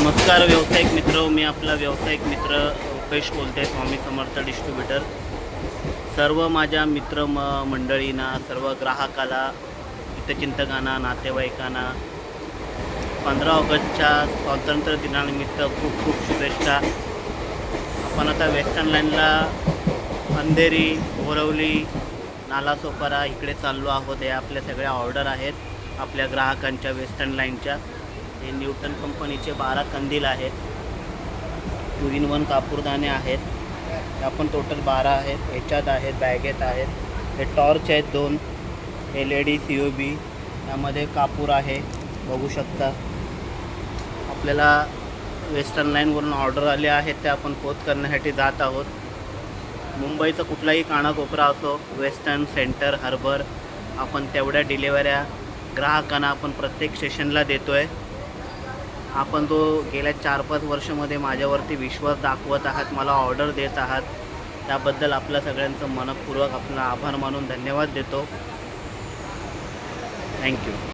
नमस्कार व्यावसायिक मित्र मी आपला व्यावसायिक मित्र रुपेश बोलते स्वामी समर्थ डिस्ट्रीब्युटर. सर्व माझ्या मित्र म मंडळींना सर्व ग्राहकाला हितचिंतकांना नातेवाईकांना पंधरा ऑगस्टच्या स्वातंत्र्य दिनानिमित्त खूप खूप शुभेच्छा. आपण आता वेस्टर्न लाईनला अंधेरी बोरवली नालासोपारा इकडे चाललो आहोत. या आपल्या सगळ्या ऑर्डर आहेत आपल्या ग्राहकांच्या वेस्टर्न लाईनच्या हे न्यूटन कंपनीचे बारा कंदील आहेत. टू इन वन कापूरदाणे आहेत. आपण टोटल बारा आहेत. ह्याच्यात आहेत बॅगेत आहेत. हे टॉर्च आहेत दोन. L E D C O B यामध्ये कापूर आहे. बघू शकता. आपल्याला वेस्टर्न लाईनवरून ऑर्डर आले आहेत. ते आपण पोच करण्यासाठी जात आहोत. मुंबईचा कुठलाही कानाकोपरा असो वेस्टर्न सेंटर हर्बर आपण तेवढ्या डिलेवऱ्या ग्राहकांना आपण प्रत्येक स्टेशनला देतो आहे आपण तो गेल्या चार पाच वर्षामध्ये माझ्यावरती विश्वास दाखवत आहात मला ऑर्डर देत आहात. त्याबद्दल आपल्या सगळ्यांचं मनपूर्वक आपला आभार मानून धन्यवाद देतो. थँक्यू